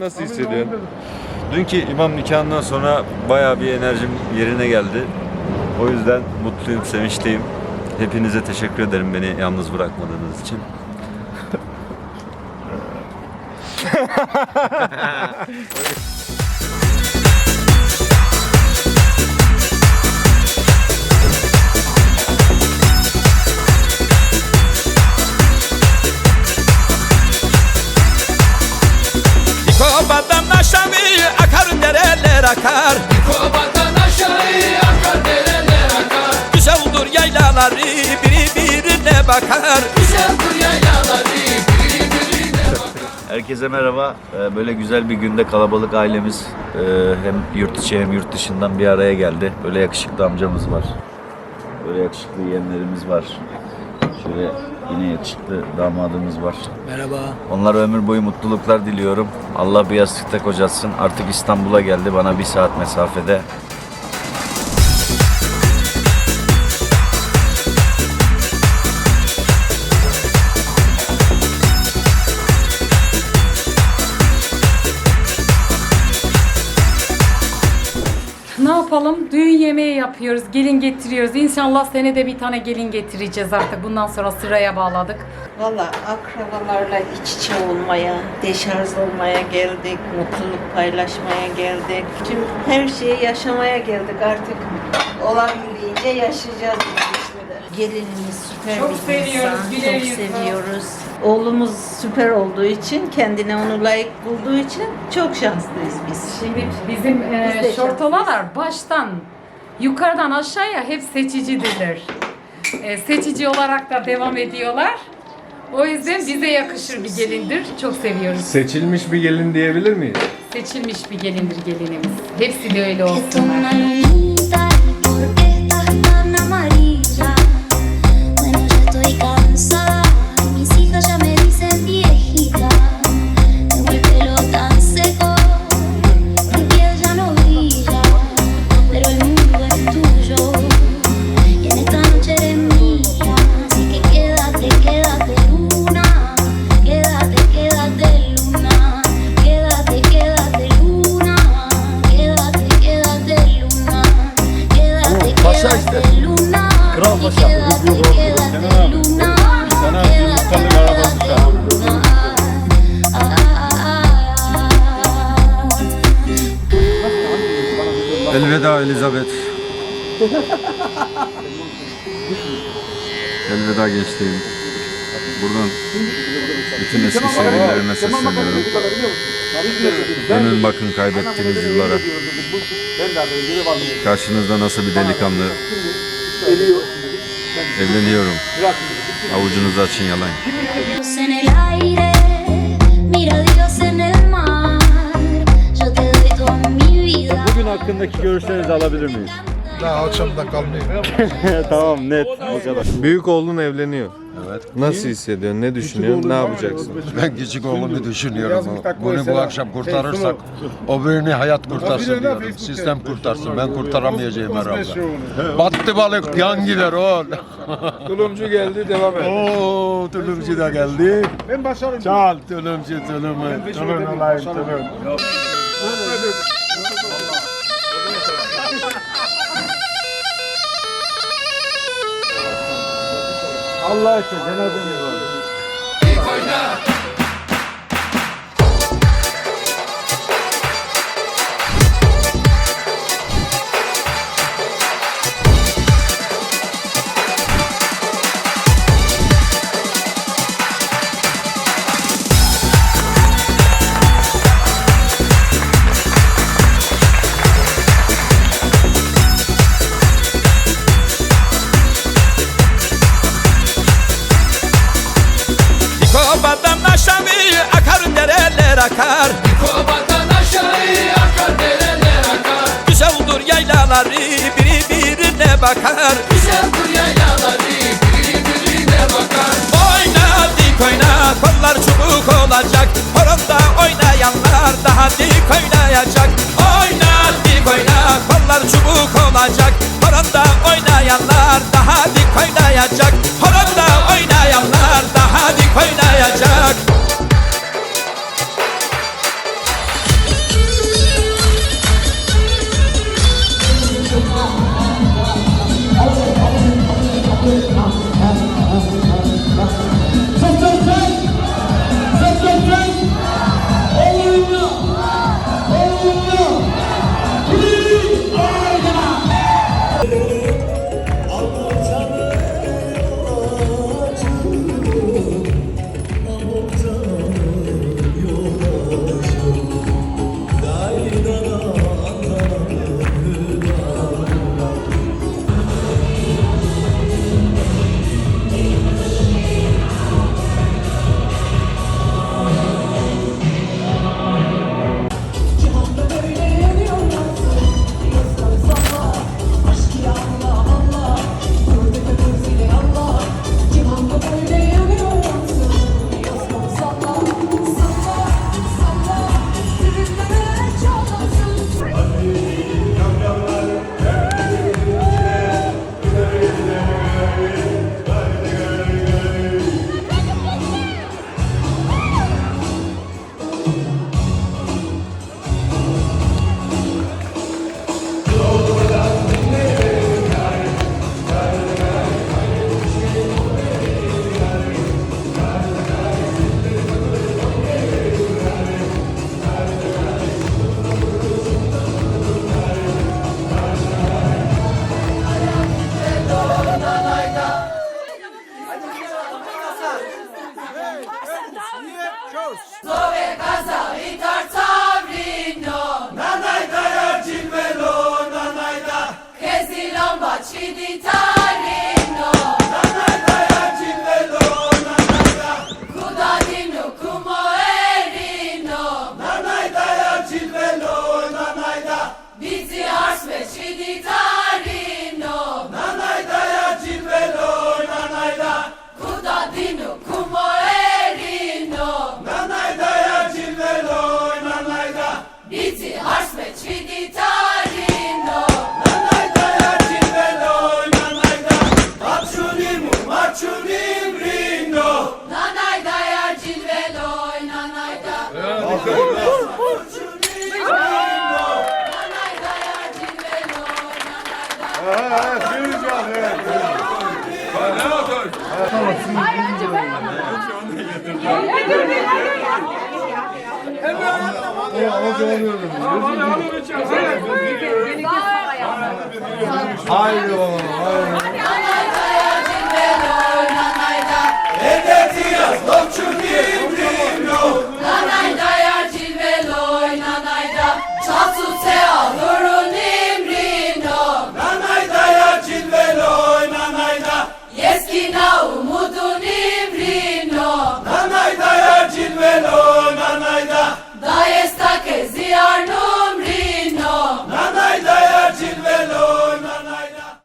nasıl hissediyorsun? Dünkü imam nikahından sonra bayağı bir enerjim yerine geldi. O yüzden mutluyum, sevinçliyim. Hepinize teşekkür ederim beni yalnız bırakmadığınız için. Kovadan aşağı akar dereler akar Kovadan akar Yaylaları biri birine bakar Güzeldir yaylaları birbirine Herkese merhaba. Ee, Böyle güzel bir günde kalabalık ailemiz e, hem yurt içi hem yurt dışından bir araya geldi. Böyle yakışıklı amcamız var. Böyle yakışıklı yeğenlerimiz var. Şöyle yine yakışıklı damadımız var. Merhaba Onlara ömür boyu mutluluklar diliyorum. Allah bir yastıkta kocatsın. Artık İstanbul'a geldi bana bir saat mesafede. Ne yapalım? Düğün yemeği yapıyoruz, gelin getiriyoruz. İnşallah senede bir tane gelin getireceğiz artık. Bundan sonra sıraya bağladık. Valla akrabalarla iç içe olmaya, deşarj olmaya geldik, mutluluk paylaşmaya geldik. Tüm her şeyi yaşamaya geldik artık. Olabildiğince yaşayacağız. Gelinimiz süper Çok bir seviyoruz, insan, çok seviyoruz. Oğlumuz süper olduğu için, kendine onu layık bulduğu için çok şanslıyız biz. Şimdi bizim e, Biz şortolalar baştan yukarıdan aşağıya hep seçicidirler. E, seçici olarak da devam ediyorlar. O yüzden bize yakışır bir gelindir. Çok seviyoruz. Seçilmiş bir gelin diyebilir miyiz? Seçilmiş bir gelindir gelinimiz. Hepsi de öyle olsunlar. Elveda Elizabeth. Elveda gençliğim. Buradan bütün eski sevgililerime sesleniyorum. Dönün bakın kaybettiğiniz yıllara. Karşınızda nasıl bir delikanlı. Evleniyorum. Avucunuzu açın yalan. Bugün hakkındaki görüşlerinizi alabilir miyiz? Daha akşamda kalmıyor. tamam net o kadar. Büyük oğlun evleniyor. Nasıl hissediyorsun? Ne düşünüyorsun? Ne yapacaksın? Ben küçük oğlumu düşünüyorum. Bunu bu akşam kurtarırsak o birini hayat kurtarsın diyorum. Sistem kurtarsın. Ben kurtaramayacağım herhalde. Battı balık yan gider oğul. Tulumcu geldi devam et. Oo, tulumcu da geldi. Ben başarım. Çal tulumcu tulumu. Tulun olayım tulun. Allah için cenazemiz bakar. Bize bu yayalar birbirine bakar. Oynat dik oynat kollar çubuk olacak. Horonda oynayanlar daha dik oynayacak. Oynat dik oynat kollar çubuk olacak. Horonda oynayanlar daha dik oynayacak. Horonda oynayanlar daha dik oynayacak. Człowieka zawitasz, co nanay da. Haydi oğlum. Haydi.